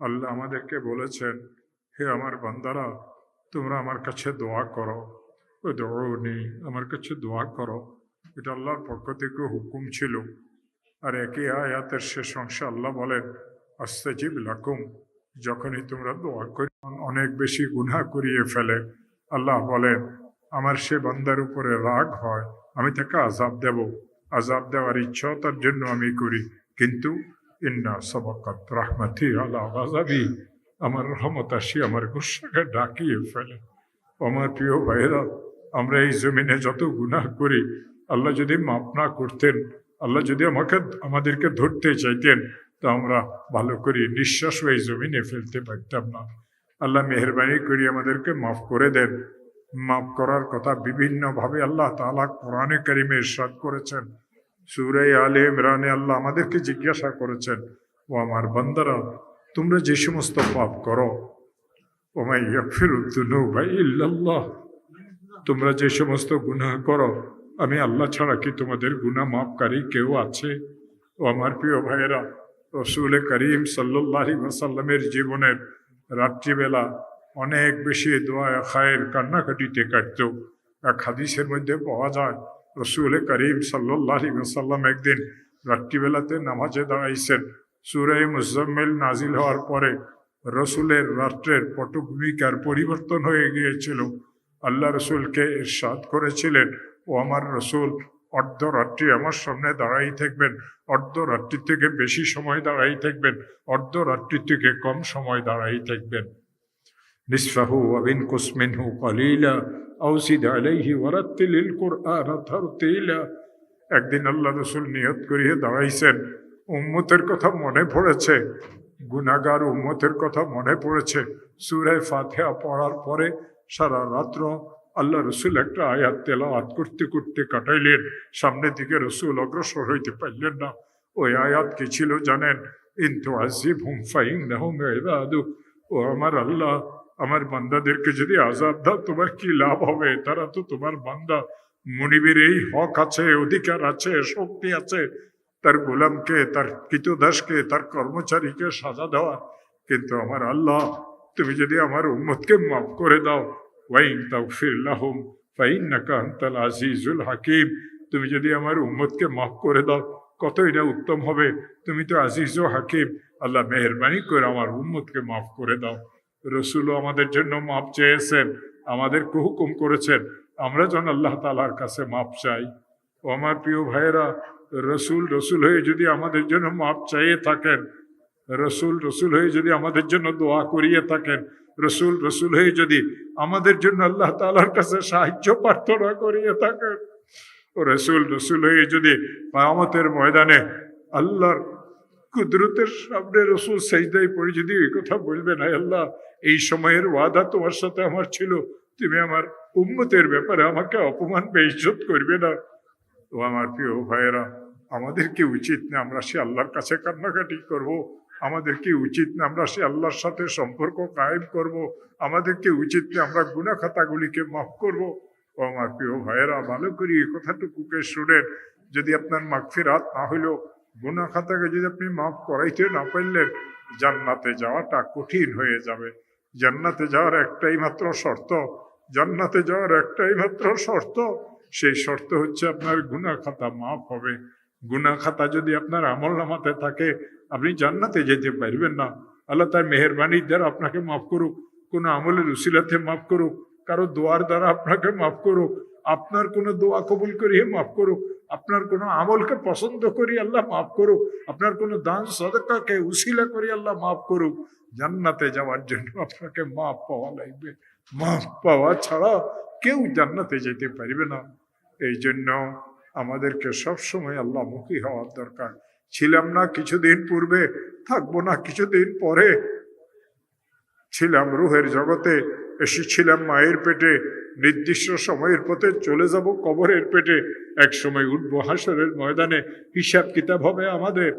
আল্লাহ আমাদেরকে বলেছেন, হে আমার বান্দারা, তোমরা আমার কাছে দোয়া করো। ওই দোয়া নেই আমার কাছে দোয়া করো। এটা আল্লাহর পক্ষ থেকে হুকুম ছিল। আর একই আয়াতের শেষ অংশে আল্লাহ বলেন, আস্তাজিব লাকুম, যখনই তোমরা দোয়া করি, অনেক বেশি গুনাহ করিয়ে ফেলে। আল্লাহ বলেন, আমার সে বান্দার উপরে রাগ হয়, আমি তাকে আজাব দেব। আজাব দেওয়ার ইচ্ছা তার জন্য আমি করি, কিন্তু ইন্না সবকাত রাহমাতি আল্লাহ আজাবি আমার রহমত আসি, আমার গুসাকে ডাকিয়ে ফেলে। আমার প্রিয় ভাইয়েরা, আমরা এই জমিনে যত গুনাহ করি, আল্লাহ যদি মাপ না করতেন, আল্লাহ যদি আমাকে, আমাদেরকে ধরতে চাইতেন, তো আমরা ভালো করে নিঃশ্বাস এই জমিনে ফেলতে পারতাম না। আল্লাহ মেহরবানি করে, আমাদেরকে মাফ করে দেন। মাফ করার কথা বিভিন্নভাবে আল্লাহ তালা কোরআনে কারিমে ইরশাদ করেছেন। সুরে আলে ইমরানে আল্লাহ আমাদেরকে জিজ্ঞাসা করেছেন, ও আমার বান্দারা, তোমরা যে সমস্ত পাপ করো, ওমাই ইল্লাল্লাহ, তোমরা যে সমস্ত গুনাহ করো, আমি আল্লাহ ছাড়া কি তোমাদের গুনাহ মাফকারী কেউ আছে? ও আমার প্রিয় ভাইয়েরা, রসুল করিম সাল্লাহি ওয়াসাল্লামের জীবনের রাত্রিবেলা অনেক বেশি দোয়া খায়ের কান্নাকাটিতে কাটত। এক হাদিসের মধ্যে পাওয়া যায় রসুল করিম সাল্লাহি ওয়াসাল্লাম একদিন রাত্রিবেলাতে নামাজে দাঁড়াইছেন। সুরাই মুজাম্মেল নাজিল হওয়ার পরে রসুলের রাত্রের পটভূমিকার পরিবর্তন হয়ে গিয়েছিল। আল্লাহ রসুলকে ইরশাদ করেছিলেন, ও আমার রসুল, অর্ধরাত্রি আমার সামনে দাঁড়াই থাকবেন, অর্ধরাত্রি থেকে বেশি সময় দাঁড়াই থাকবেন, অর্ধরাত্রি থেকে কম সময় দাঁড়াই থাকবেন। নিসফাহু আবিন কুসমিনহু কলিলা আউসিদ আলাইহি ওয়ারাত্তিলিল কুরআন তারতিলা একদিন আল্লাহ রসুল নিয়ত করিয়ে দাঁড়াইছেন। উম্মতের কথা মনে পড়েছে। গুনাগার উম্মতের কথা মনে পড়েছে। সুরে ফাতেহা পড়ার পরে সারা রাত্র আল্লাহ রসুল একটা আয়াত তেলাওয়াত করতে করতে কাটাইলেন। সামনের দিকে রসুল অগ্রসর হইতে পারলেন না। ওই আয়াত কি ছিল জানেন? ইন্তু আজিব হুম ফাইং নাহুম ইবাদু ও আমার আল্লাহ আমার বান্দাদেরকে যদি আজাদ দাও, তোমার কি লাভ হবে? তারা তো তোমার বান্দা। মনিবের এই হক আছে, অধিকার আছে, শক্তি আছে। তার গোলামকে, তার কৃতদাসকে, তার কর্মচারীকে সাজা দেওয়া। কিন্তু আমার আল্লাহ, তুমি যদি আমার উম্মতকে মাফ করে দাও, ওয়াইন তাগফির লাহুম, ফাইন্নাকা আনতাল আজিজুল হাকিম। তুমি যদি আমার উম্মতকে মাফ করে দাও, কতই না উত্তম হবে। তুমি তো আজিজ ও হাকিম। আল্লাহ মেহরবানি করে আমার উম্মতকে মাফ করে দাও। রসুলও আমাদের জন্য মাপ চেয়েছেন আমাদেরকে হুকুম করেছেন, আমরা যেন আল্লাহ তালার কাছে মাপ চাই। ও আমার প্রিয় ভাইয়েরা, রসুল রসুল হয়ে যদি আমাদের জন্য মাপ চাইয়ে থাকেন, রসুল রসুল হয়ে যদি আমাদের জন্য দোয়া করিয়ে থাকেন, রসুল রসুল হয়ে যদি আমাদের জন্য আল্লাহ তালার কাছে সাহায্য প্রার্থনা করিয়ে থাকেন রসুল রসুল হয়ে যদি কামতের ময়দানে আল্লাহর কুদরতের সামনে রসুল সেইদাই পড়ে যদি এই কথা বলবেন আল্লাহ এই সময়ের ওয়াদা তোমার সাথে আমার ছিল তুমি আমার উম্মতের ব্যাপারে আমাকে অপমান বেইজ্জত করবে না তো আমার প্রিয় ভাইয়েরা, আমাদের কি উচিত না আমরা সে আল্লাহর কাছে কান্নাকাটি করব। আমাদের কি উচিত না আমরা সে আল্লাহর সাথে সম্পর্ক কায়েম করব। আমাদের কি উচিত না আমরা গুনা খাতাগুলিকে মাফ করব। ও আমার প্রিয় ভাইয়েরা, ভালো করি এই কথাটুকুকে শুনেন যদি আপনার মাগফিরাত না হইলেও গুনা খাতাকে যদি আপনি মাফ করাইতে না পারলেন, জান্নাতে যাওয়াটা কঠিন হয়ে যাবে জান্নাতে যাওয়ার একটাই মাত্র শর্ত, জান্নাতে যাওয়ার একটাই মাত্র শর্ত, সেই শর্ত হচ্ছে আপনার গুনা খাতা মাফ হবে। গুনা খাতা যদি আপনার আমল নামাতে থাকে, আপনি জান্নাতে যেতে পারবেন না। আল্লাহ তার মেহরবানির দ্বারা আপনাকে মাফ করুক, কোনো আমলের উসিলাতে মাফ করুক, কারও দোয়ার দ্বারা আপনাকে মাফ করুক, আপনার কোনো দোয়া কবুল করিয়ে মাফ করুক আপনার কোনো আমলকে পছন্দ করি, আল্লাহ মাফ করুক। আপনার কোনো দান, সদকাকে উশিলা করি, আল্লাহ মাফ করুক। জান্নাতে যাওয়ার জন্য আপনাকে মাফ পাওয়া লাগবে। মাফ পাওয়া ছাড়া কেউ জান্নাতে যেতে পারবে না। এই জন্য আমাদেরকে সবসময় আল্লাহমুখী হওয়ার দরকার। ছিলাম না কিছুদিন পূর্বে, থাকব না কিছুদিন পরে। ছিলাম রুহের জগতে, এসেছিলাম মায়ের পেটে। নির্দিষ্ট সময়ের পথে চলে যাব, কবরের পেটে এক সময় উঠবো। হাসরের ময়দানে হিসাব কিতাব হবে আমাদের।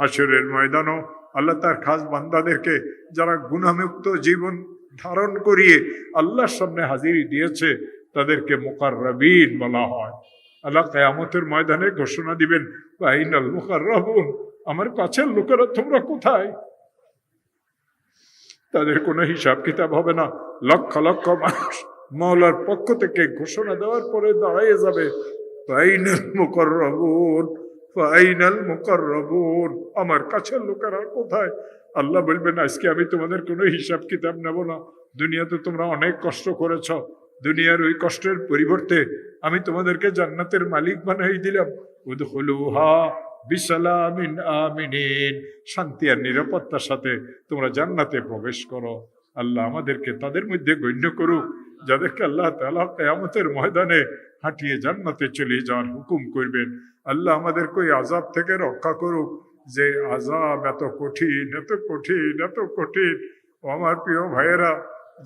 হাসরের ময়দানও আল্লাহ তার খাস বান্দাদেরকে যারা গুণামুক্ত জীবন ধারণ করিয়ে আল্লাহর সামনে হাজিরি দিয়েছে, তাদেরকে মোকাররাবিন বলা হয়। আল্লাহ কেয়ামতের ময়দানে ঘোষণা দিবেন মোকার আমার কাছের লোকেরা তোমরা কোথায়? তাদের কোনো হিসাব কিতাব হবে না। লক্ষ লক্ষ মানুষ মাওলার পক্ষ থেকে ঘোষণা দেওয়ার পরে দাঁড়াইয়ে যাবে, ফাইনাল মুকররবুন ফাইনাল মুকররবুন। আমার কাছের লোকেরা কোথায়? আল্লাহ বলবেন, আজকে আমি তোমাদের কোনো হিসাব কিতাব নেব না। দুনিয়াতে তোমরা অনেক কষ্ট করেছ। দুনিয়ার ওই কষ্টের পরিবর্তে আমি তোমাদেরকে জান্নাতের মালিক বানাই দিলাম। উদহুলুহা বিসালামিন আমিনিন। শান্তি আর নিরাপত্তার সাথে তোমরা জান্নাতে প্রবেশ করো। আল্লাহ আমাদেরকে তাদের মধ্যে গণ্য করুক। যাদেরকে আল্লাহ তালা কেয়ামতের ময়দানে হাঁটিয়ে জান্নাতে চলে যাওয়ার হুকুম করবেন, আল্লাহ আমাদেরকে ওই আজাব থেকে রক্ষা করুক যে আজাব এত কঠিন এত কঠিন এত কঠিন। আমার প্রিয় ভাইয়েরা,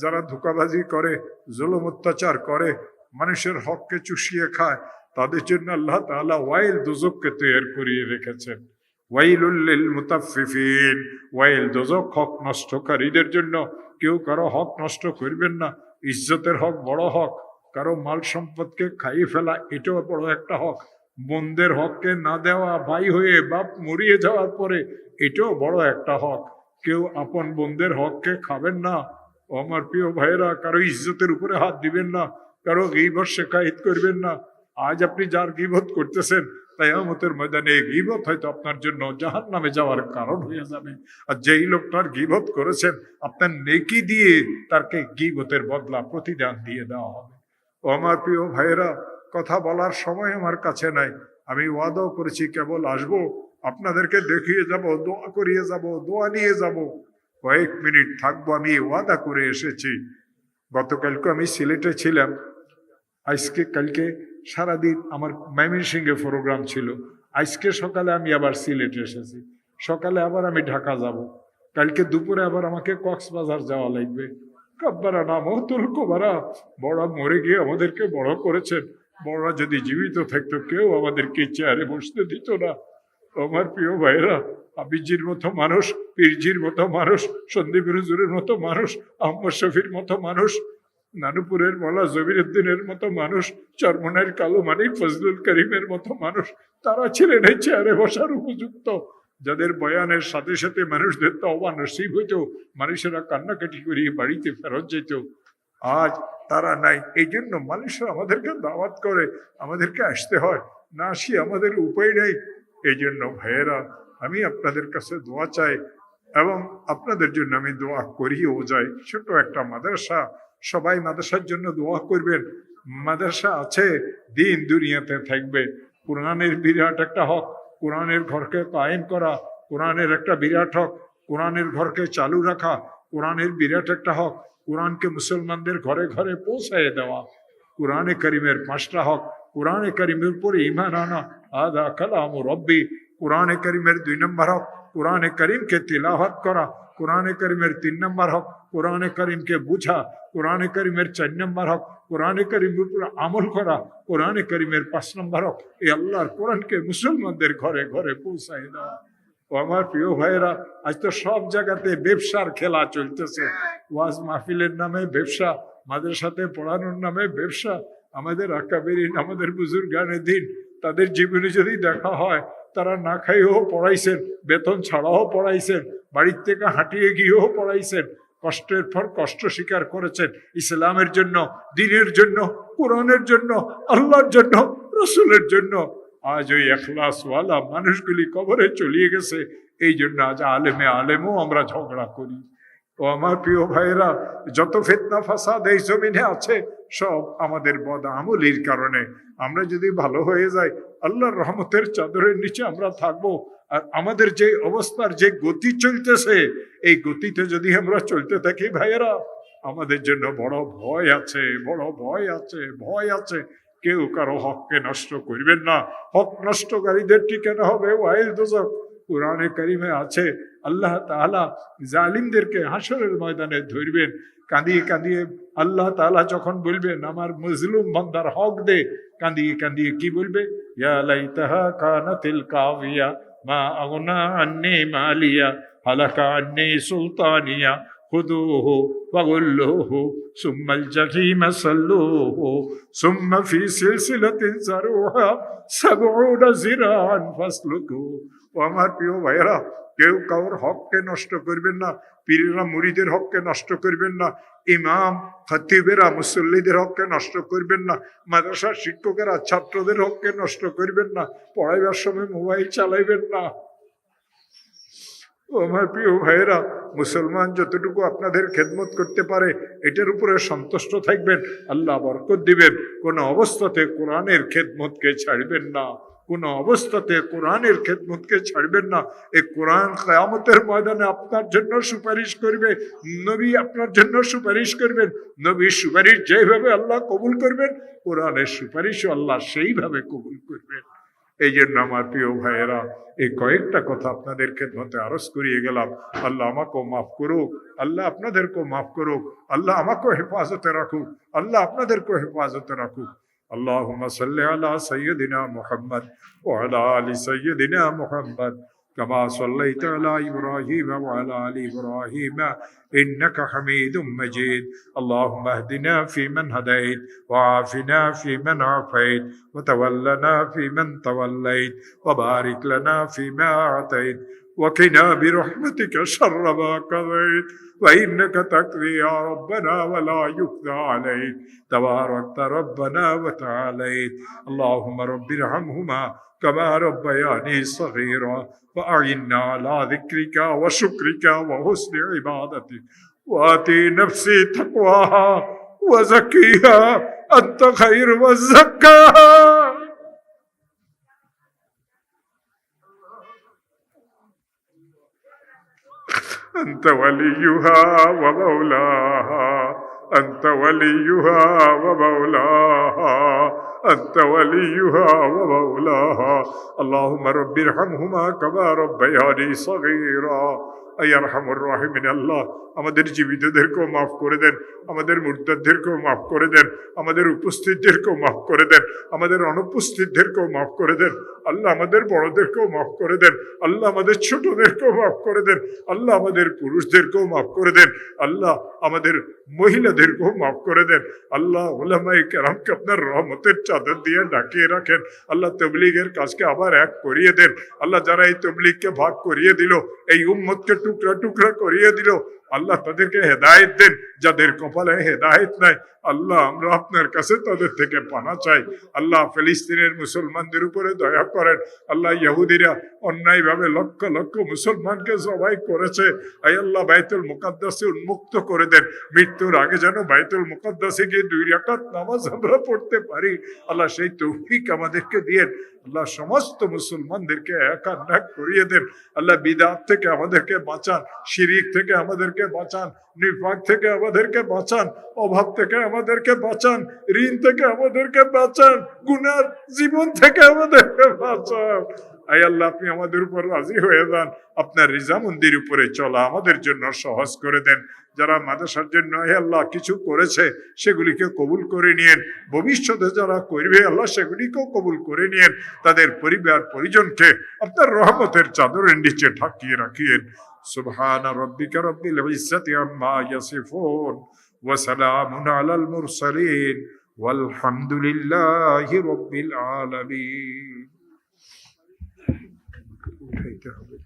যারা ধোকাবাজি করে, জুলুম অত্যাচার করে, মানুষের হককে চুষিয়ে খায়, তাদের জন্য আল্লাহ তাআলা ওয়াইল দুজককে তৈরি করিয়ে রেখেছেন। ওয়াইলুল্লিল মুতাফফিফিন। ওয়াইল দুজক হক নষ্টকারীদের জন্য কেউ কারও হক নষ্ট করবেন না। ইজ্জতের হক বড় হক, কারও মাল সম্পদকে খাইয়ে ফেলা এটাও বড় একটা হক। বন্ধের হককে না দেওয়া, ভাই হয়ে বাপ মরিয়ে যাওয়ার পরে এটাও বড় একটা হক। কেউ আপন বন্ধের হককে খাবেন না আমার প্রিয় ভাইয়েরা, কারও ইজ্জতের উপরে হাত দিবেন না, কারও গিবত শেখায়ত করবেন না। আজ আপনি যার গিবত করতেছেন তাই আমতের ময়দানে গিবত হয়তো আপনার জন্য জাহান নামে যাওয়ার কারণ হয়ে যাবে। আর যেই লোকটার গিবত করেছেন, আপনার নেকি দিয়ে তাকে গিবতের বদলা প্রতিদান দিয়ে দেওয়া হবে। ও আমার প্রিয় ভাইয়েরা, কথা বলার সময় আমার কাছে নাই। আমি ওয়াদাও করেছি, কেবল আসব, আপনাদেরকে দেখিয়ে যাব, দোয়া করিয়ে যাব, দোয়া নিয়ে যাব। কয়েক মিনিট থাকব, আমি ওয়াদা করে এসেছি। গতকালকে আমি সিলেটে ছিলাম। আজকে কালকে সারাদিন আমার ময়মনসিংহে প্রোগ্রাম ছিল। আজকে সকালে আমি আবার সিলেটে এসেছি। সকালে আবার আমি ঢাকা যাব। কালকে দুপুরে আবার আমাকে কক্সবাজার যাওয়া লাগবে। কাব্বারা নাম মহতুল কোবারা বড় মরে গিয়ে আমাদেরকে বড় করেছেন। বড়রা যদি জীবিত থাকতো, কেউ আমাদেরকে চেয়ারে বসতে দিত না। আমার প্রিয় ভাইরা আবিজির মতো মানুষ, পীরজির মতো মানুষ, সন্দীপ হুজুরের মতো মানুষ, আহমদ শফির মতো মানুষ নানুপুরের মলা জবির উদ্দিনের মতো মানুষ চরমনের কালো মানিক, ফজলুল করিমের মতো মানুষ, তারা ছিলেন এই চেয়ারে বসার উপযুক্ত। যাদের বয়ানের সাথে সাথে মানুষদের তো অবানসিব হইত, মানুষেরা কান্নাকাটি করিয়ে বাড়িতে ফেরত যেত। আজ তারা নাই এই জন্য মানুষরা আমাদেরকে দাওয়াত করে, আমাদেরকে আসতে হয়। না আসি আমাদের উপায় নেই। এই জন্য ভাইয়েরা, আমি আপনাদের কাছে দোয়া চাই এবং আপনাদের জন্য আমি দোয়া করিও যাই। ছোট একটা মাদ্রাসা সবাই মাদ্রাসার জন্য দোয়া করবেন। মাদ্রাসা আছে, দিন দুনিয়াতে থাকবে। কোরআনের বিরাট একটা হক, কোরআনের ঘরকে কায়েম করা, কোরআনের একটা বিরাট হক, কোরআনের ঘরকে চালু রাখা, কোরআনের বিরাট একটা হক, কোরআনকে মুসলমানদের ঘরে ঘরে পৌঁছায় দেওয়া। কোরআনে করিমের পাঁচটা হক, কোরআনে করিমের উপরে ইমান আনা আদা কালাম রব্বি কোরআনে করিমের দুই নম্বর হক, কোরআনে করিমকে তিলাহত করা, কোরআনে করিমের তিন নম্বর হক, কোরআনে করিমকে বুঝা, কোরআনে করিমের চার নম্বর হক, কোরআনে করিমের উপর আমল করা, কোরআনে করিমের পাঁচ নম্বর হক। এই আল্লাহর কোরআনকে মুসলমানদের ঘরে ঘরে পৌঁছায় দেওয়া ও আমার প্রিয় ভাইয়েরা, আজ তো সব জায়গাতে ব্যবসার খেলা চলতেছে। ওয়াজ মাহফিলের নামে ব্যবসা, মাদ্রাসাতে পড়ানোর নামে ব্যবসা, আমাদের আকাবেরিন, আমাদের বুজুর্গানের দিন, তাদের জীবনে যদি দেখা হয় তারা না খাইয়েও পড়াইছেন, বেতন ছাড়াও পড়াইছেন, বাড়ির থেকে হাঁটিয়ে গিয়েও পড়াইছেন, কষ্টের পর কষ্ট স্বীকার করেছেন, ইসলামের জন্য, দিনের জন্য, কোরআনের জন্য, আল্লাহর জন্য, রসুলের জন্য। আজ ওই এখলাসওয়ালা মানুষগুলি কবরে চলিয়ে গেছে, এই জন্য আজ আলেমে আলেমও আমরা ঝগড়া করি। ও আমার প্রিয় ভাইয়েরা, যত ফেতনা ফাসাদ এই জমিনে আছে, সব আমাদের বদ আমলির কারণে। আমরা যদি ভালো হয়ে যাই আল্লাহর রহমতের চাদরের নিচে আমরা থাকব। আর আমাদের যে অবস্থার যে গতি চলতেছে, এই গতিতে যদি আমরা চলতে থাকি, ভাইয়েরা, আমাদের জন্য বড় ভয় আছে, বড় ভয় আছে ভয় আছে। কেউ কারও হককে নষ্ট করবেন না। হক নষ্টকারীদের ঠিকানা হবে ওয়াইল দোজক। কোরআনে করিমে আছে আল্লাহ তাহলা জালিমদেরকে হাসরের ময়দানে ধরবেন কাঁদিয়ে কাঁদিয়ে আল্লাহ তাআলা যখন বলবেন আমার মজলুম বন্দার হক দে কাঁদিয়ে কাঁদিয়ে কি বলবে কাবিয়া মা আগনা আন্নি মালিয়া হালাকা আন্নি সুলতানিয়া خذوه فغلوه ثم الجحيم صلوه ثم في سلسلة زروها سبعون زراعا فاسلكوه ও আমার প্রিয় ভাইয়েরা কেউ কাউর হককে নষ্ট করবেন না পীরেরা মুড়িদের হককে নষ্ট করবেন না ইমাম খতিবেরা মুসল্লিদের হককে নষ্ট করবেন না মাদ্রাসার শিক্ষকেরা ছাত্রদের হককে নষ্ট করবেন না পড়াইবার সময় মোবাইল চালাইবেন না ও আমার প্রিয় ভাইয়েরা, মুসলমান যতটুকু আপনাদের খেদমত করতে পারে, এটার উপরে সন্তুষ্ট থাকবেন, আল্লাহ বরকত দিবেন। কোনো অবস্থাতে কোরআনের খেদমতকে ছাড়বেন না। কোনো অবস্থাতে কোরআনের খেদমতকে ছাড়বেন না। এই কোরআন কেয়ামতের ময়দানে আপনার জন্য সুপারিশ করবে, নবী আপনার জন্য সুপারিশ করবেন। নবীর সুপারিশ যেভাবে আল্লাহ কবুল করবেন, কোরআনের সুপারিশও আল্লাহ সেইভাবে কবুল করবেন। এই জন্য আমার প্রিয় ভাইয়েরা এই কয়েকটা কথা আপনাদের খেদমতে আরজ করিয়ে গেলাম আল্লাহ আমাকেও মাফ করুক আল্লাহ আপনাদেরকেও মাফ করুক আল্লাহ আমাকেও হেফাজতে রাখুক আল্লাহ আপনাদেরকেও হেফাজতে রাখুক اللهم صل على سيدنا محمد وعلى ال سيدنا محمد كما صليت على إبراهيم وعلى آل إبراهيم إنك حميد مجيد. اللهم اهدنا فيمن هديت وعافنا فيمن عافيت وتولنا فيمن توليت وبارك لنا فيما أعطيت وقنا برحمتك شر ما قضيت وإنك تقضي يا ربنا ولا يقضى عليك. تباركت ربنا وتعاليت. اللهم رب ارحمهما كما ربياني صغيرا. وأعنا على ذكرك وشكرك وحسن عبادتك. وآتي نفسي تقواها وزكيها. أنت خير من زكاها. أنت وليها ومولاها أنت وليها ومولاها أنت وليها ومولاها اللهم رب ارحمهما كما ربياني صغيرا أي أرحم الراحمين الله আমাদের জীবিতদেরকেও মাফ করে দেন আমাদের মুর্দাদেরকেও মাফ করে দেন আমাদের উপস্থিতদেরকেও মাফ করে দেন আমাদের অনুপস্থিতদেরকেও মাফ করে দেন আল্লাহ আমাদের বড়দেরকেও মাফ করে দেন। আল্লাহ আমাদের ছোটদেরকেও মাফ করে দেন। আল্লাহ আমাদের পুরুষদেরকেও মাফ করে দেন। আল্লাহ আমাদের মহিলাদেরকেও মাফ করে দেন। আল্লাহ ওলামাই কেরামকে আপনার রহমতের চাদর দিয়ে ডাকিয়ে রাখেন। আল্লাহ তবলিগের কাজকে আবার এক করিয়ে দেন। আল্লাহ যারা এই তবলিগকে ভাগ করিয়ে দিল, এই উম্মতকে টুকরা টুকরা করিয়ে দিল আল্লাহ তাদেরকে হেদায়েত দেন। যাদের কপালে হেদায়েত নাই, আল্লাহ আমরা আপনার কাছে তাদের থেকে পানা চাই। আল্লাহ ফিলিস্তিনের মুসলমানদের উপরে দয়া করেন। আল্লাহ ইহুদিরা অন্যায়ভাবে লক্ষ লক্ষ মুসলমানকে সবাই করেছে। আই আল্লাহ বাইতুল মুকাদ্দাসে উন্মুক্ত করে দেন। মৃত্যুর আগে যেন বাইতুল মুকাদ্দাসে গিয়ে দুই রাকাত নামাজ আমরা পড়তে পারি। আল্লাহ সেই তৌফিক আমাদেরকে দিয়েন। আল্লাহ সমস্ত মুসলমানদেরকে একান্নাক করিয়ে দেন। আল্লাহ বিদাত থেকে আমাদেরকে বাঁচান, শিরিক থেকে আমাদেরকে বাঁচান নিফাক থেকে আমাদেরকে বাঁচান, অভাব থেকে আমাদেরকে বাঁচান, ঋণ থেকে আমাদেরকে বাঁচান, গুনার জীবন থেকে আমাদেরকে বাঁচান। আই আল্লাহ আপনি আমাদের উপর রাজি হয়ে যান আপনার রিজামন্দির উপরে চলা আমাদের জন্য সহজ করে দেন যারা মাদ্রাসার জন্য হে আল্লাহ কিছু করেছে সেগুলিকে কবুল করে নিয়েন ভবিষ্যতে যারা করবে আল্লাহ সেগুলিকেও কবুল করে নিয়েন তাদের পরিবার পরিজনকে আপনার রহমতের চাদরের নিচে ঢাকিয়ে রাখিয়েন سبحان ربك رب العزة عما يصفون وسلام على المرسلين والحمد لله رب العالمين take down the